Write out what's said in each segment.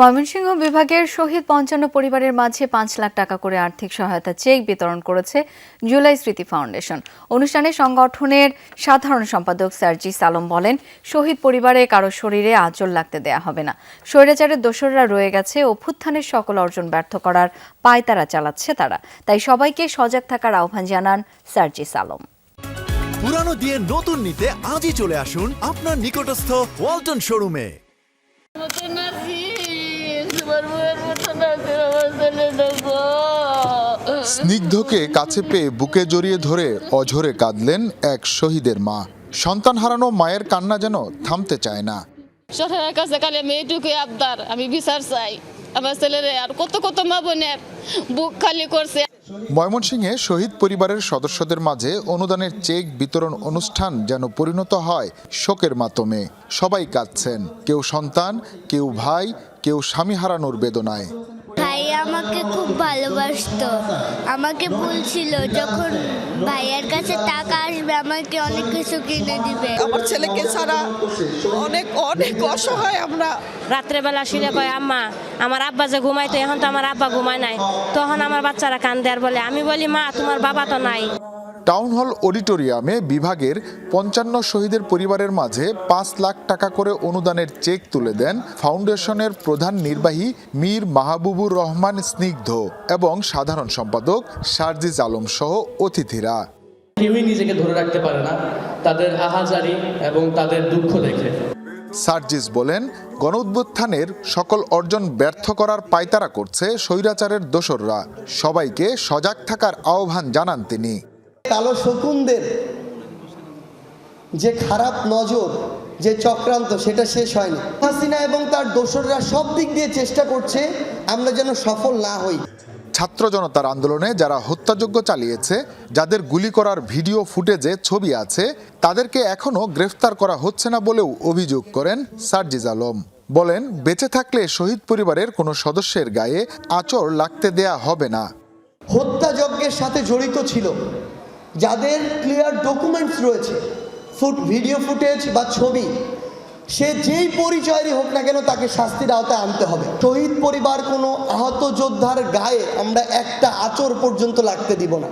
ময়মনসিংহ বিভাগের শহীদ পঞ্চান্ন পরিবারের মাঝে পাঁচ লাখ টাকা করে আর্থিক সহায়তা চেক বিতরণ করেছে জুলাই স্মৃতি ফাউন্ডেশন। অনুষ্ঠানে সংগঠনের সাধারণ সম্পাদক সার্জি সালম বলেন, শহীদ পরিবারে কারও শরীরে আঁচল লাগতে দেয়া হবে না। স্বৈরাচারের দোসররা রয়ে গেছে, অভ্যুত্থানের সকল অর্জন ব্যর্থ করার পায়তারা চালাচ্ছে তারা। তাই সবাইকে সজাগ থাকার আহ্বান জানান সার্জি সালম। পুরানো দিয়ে নতুন নিতে আজই চলে আসুন আপনার নিকটস্থ ওয়ালটন শোরুমে মতো নাচিস তোমার বউয়ের মতো নাচে আমার ছেলে দেখো স্নিগ্ধকে কাছে পেয়ে বুকে জড়িয়ে ধরে অঝরে কাঁদলেন এক শহীদের মা। সন্তান হারানো মায়ের কান্না যেন থামতে চায় না। সরকারের কাছে খালি আমি এইটুকুই আবদার আমি বিচার চাই। আমার ছেলেরে আর কত কত মা বোনের বুক খালি করছে। ময়মনসিংহে শহীদ পরিবারের সদস্যদের মাঝে অনুদানের চেক বিতরণ অনুষ্ঠান যেন পরিণত হয় শোকের মাতমে সবাই কাঁদছেন কেউ সন্তান কেউ ভাই কেউ স্বামী হারানোর বেদনায়। ভাই আমাকে খুব ভালোবাসতো। আমাকে বলছিল যখন ভাইয়ের কাছে টাকা আসবে আমাকে অনেক কিছু কিনে দিবে। আমার ছেলেকে ছাড়া অনেক অনেক অসহায় আমরা। রাত্রেবেলা শুলে কয় আম্মা আমার আব্বা যে ঘুমাইতো এখন তো আমার আব্বা ঘুমায় নাই। তখন আমার বাচ্চারা কান্দে আর বলে আমি বলি মা তোমার বাবা তো নাই। টাউন হল অডিটোরিয়ামে বিভাগের পঞ্চান্ন শহীদের পরিবারের মাঝে পাঁচ লাখ টাকা করে অনুদানের চেক তুলে দেন ফাউন্ডেশনের প্রধান নির্বাহী মীর মাহবুবুর রহমান স্নিগ্ধ এবং সাধারণ সম্পাদক শারজিজ আলম সহ অতিথিরা। কেউই নিজেকে ধরে রাখতে পারে না তাদের আহাজারি এবং তাদের দুঃখ দেখে। সার্জিস বলেন গণউত্থানের সকল অর্জন ব্যর্থ করার পায়তারা করছে স্বৈরাচারের দোসররা। সবাইকে সজাগ থাকার আহ্বান জানান তিনি। কালো শকুনদের যে খারাপ নজর যে চক্রান্ত সেটা শেষ হয়নি। হাসিনা এবং তার দোসররা সব দিক দিয়ে চেষ্টা করছে আমরা যেন সফল না হই। ছাত্র জনতার আন্দোলনে যারা হত্যাযজ্ঞ চালিয়েছে যাদের গুলি করার ভিডিও ফুটেজে ছবি আছে তাদেরকে এখনও গ্রেফতার করা হচ্ছে না বলেও অভিযোগ করেন সার্জিজ আলম। বলেন বেঁচে থাকলে শহীদ পরিবারের কোনো সদস্যের গায়ে আচর লাগতে দেয়া হবে না। হত্যাযজ্ঞের সাথে জড়িত ছিল। যাদের ক্লিয়ার ডকুমেন্টস রয়েছে ফুট ভিডিও ফুটেজ বা ছবি সে যেই পরিচয়েরই হোক না কেন তাকে শাস্তির আওতায় আনতে হবে। শহীদ পরিবার কোনো আহত যোদ্ধার গায়ে আমরা একটা আচর পর্যন্ত লাগতে দিব না।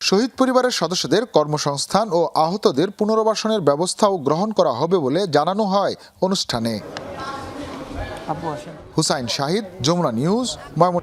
শহীদ পরিবারের সদস্যদের কর্মসংস্থান ও আহতদের পুনর্বাসনের ব্যবস্থাও গ্রহণ করা হবে বলে জানানো হয় অনুষ্ঠানে। হুসাইন শাহিদ যমুনা নিউজ ময়মন